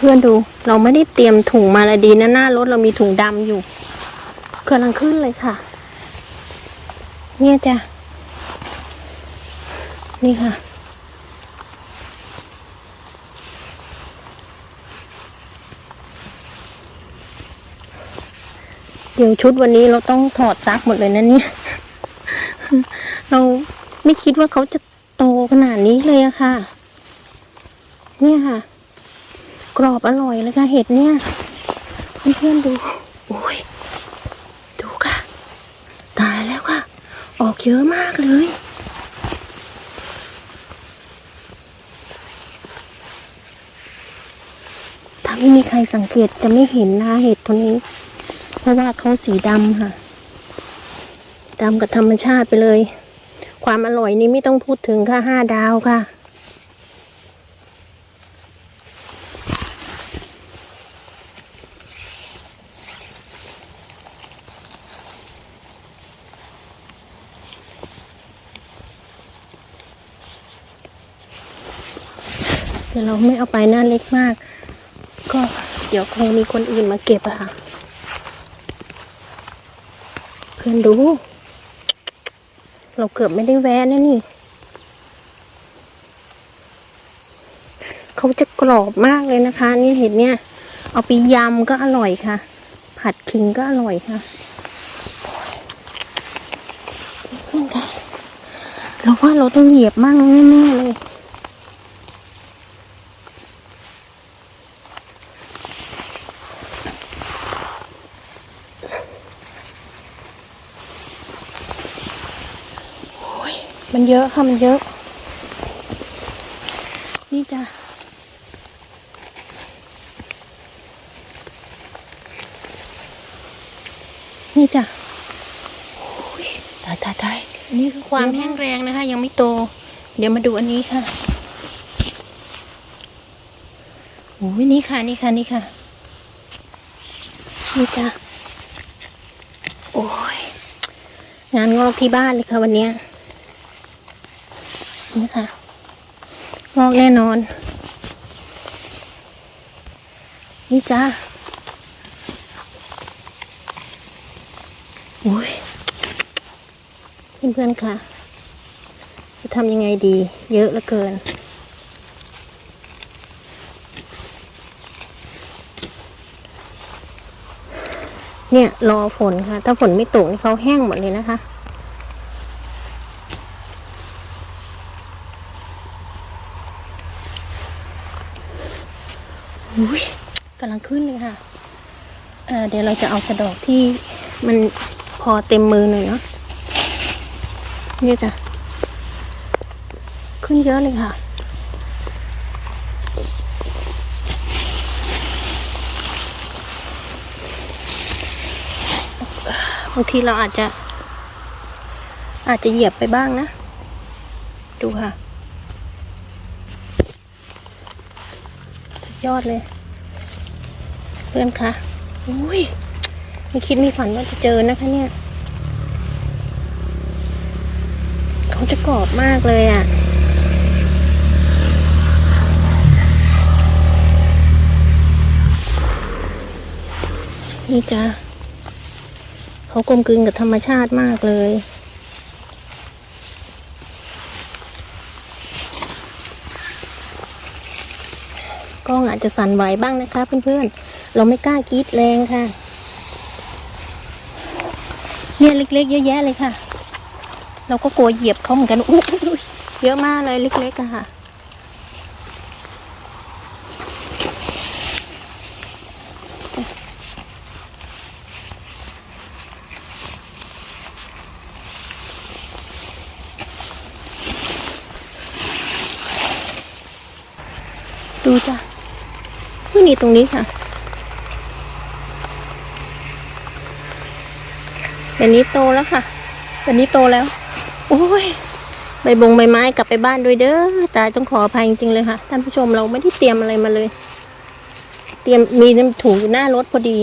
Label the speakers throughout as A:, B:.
A: เพื่อนๆดู เราไม่ได้เตรียมถุงมาละดีนะหน้ารถเรามีถุงดำอยู่กำลังขึ้นเลยค่ะ เนี่ยจ้ะ นี่ค่ะ เดี๋ยวชุดวันนี้เราต้องถอดซักหมดเลยนะเนี่ย เราไม่คิดว่าเขาจะโตขนาดนี้เลยอะค่ะ เนี่ยค่ะ กรอบอร่อยเลยค่ะเห็ดเนี่ยเพื่อนๆดูโอ้ยดูค่ะ ตายแล้วค่ะ ออกเยอะมากเลยถ้าไม่มีใครสังเกตจะไม่เห็นนะคะเห็ดตัวนี้ เพราะว่าเขาสีดำค่ะดำกับธรรมชาติไปเลย ความอร่อยนี้ไม่ต้องพูดถึงค่ะห้าดาวค่ะ เดี๋ยวเราไม่เอาไปหน้าเล็กมาก ก็เดี๋ยวคงมีคนอื่นมาเก็บอะค่ะ เพื่อนดู เราเกือบไม่ได้แวะนะนี่ เขาจะกรอบมากเลยนะคะนี่เห็ดเนี่ย เอาไปยำก็อร่อยค่ะ ผัดขิงก็อร่อยค่ะเพื่อนค่ะเราว่าเราต้องเหยียบมั่งแน่ๆเลย มันเยอะค่ะ มันเยอะ นี่จ้ะนี่จ้ะโอ้ยตายตายตายอันนี่คือความแห้งแรงนะคะ ยังไม่โต เดี๋ยวมาดูอันนี้ค่ะโอ้ยนี่ค่ะ นี่ค่ะ นี่ค่ะ นี่จ้ะ โอ้ย งานงอกที่บ้านเลยค่ะวันเนี้ย นี่ค่ะงอกแน่นอน นี่จ้าโอ้ยเพื่อนๆค่ะ จะทำยังไงดี เยอะเหลือเกิน เนี่ย รอฝนค่ะ ถ้าฝนไม่ตกนี่เขาแห้งหมดเลยนะคะ อุ้ยกำลังขึ้นเลยค่ะเเดี๋ยวเราจะเอากระดอกที่มันพอเต็มมือหน่อยเนาะนี่จ้ะขึ้นเยอะเลยค่ะ บางทีเราอาจจะ อาจจะเหยียบไปบ้างนะ ดูค่ะ สุด ยอดเลย เพื่อนคะอุ้ยไม่คิดไม่ฝันว่าจะเจอนะคะเนี่ย เขาจะกรอบมากเลยอะ่ะนี่จ้าเขากลมกลืนกับธรรมชาติมากเลย กล้องอาจจะสั่นไหวบ้างนะคะ เพื่อนๆ เราไม่กล้ากรีดแรงค่ะ เนี่ยเล็กๆเยอะแยะเลยค่ะ เราก็กลัวเหยียบเขาเหมือนกันอุ๊ยอุ๊ยเยอะมากเลยเล็กๆอะค่ะดูจ้ะ ไม่มีตรงนี้ค่ะ แบบนี้โตแล้วค่ะแบบนี้โตแล้ว โอ้ยใบบงใบไม้กลับไปบ้านด้วยเด้อตายต้องขออภัยจริงๆเลยค่ะ ท่านผู้ชมเราไม่ได้เตรียมอะไรมาเลย เตรียมมีน้ำถุงอยู่หน้ารถพอดี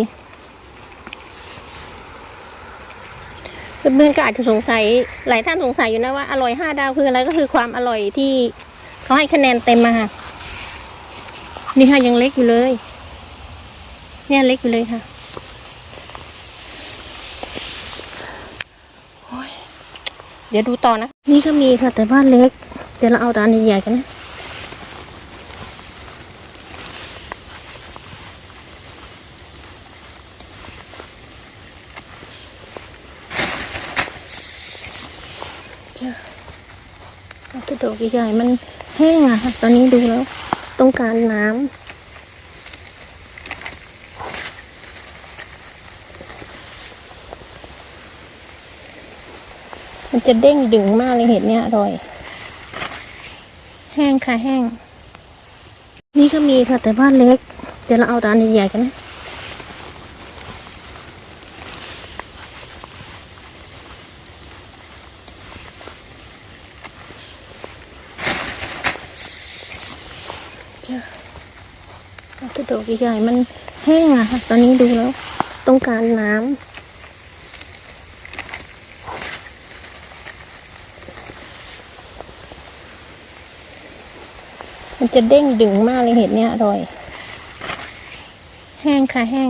A: เพื่อนๆก็อาจจะสงสัยหลายท่านสงสัยอยู่นะว่าอร่อยห้าดาวคืออะไรก็คือความอร่อยที่เขาให้คะแนนเต็มมาค่ะ นี่ค่ะยังเล็กอยู่เลย เนี่ยเล็กอยู่เลยค่ะเดี๋ยวดูต่อนะ นี่ก็มีค่ะ แต่บ้านเล็ก เดี๋ยวเราเอาตานใหญ่ๆกันนะ จ้ะเอาแต่ดอกใหญ่มันแห้งอะค่ะ ตอนนี้ดูแล้ว ต้องการน้ำ มันจะเด้งดึงมากเลยเห็ดเนี่ยอร่อย แห้งค่ะแห้ง นี่ก็มีค่ะแต่บ้านเล็ก เดี๋ยวเราเอาตาอันใหญ่ๆกันนะ จ้ะกระดกใหญ่ๆมันแห้งอะค่ะ ตอนนี้ดูแล้ว ต้องการน้ำมันจะเด้งดึงมากเลยเห็ดเนี่ยอร่อย แห้งค่ะแห้ง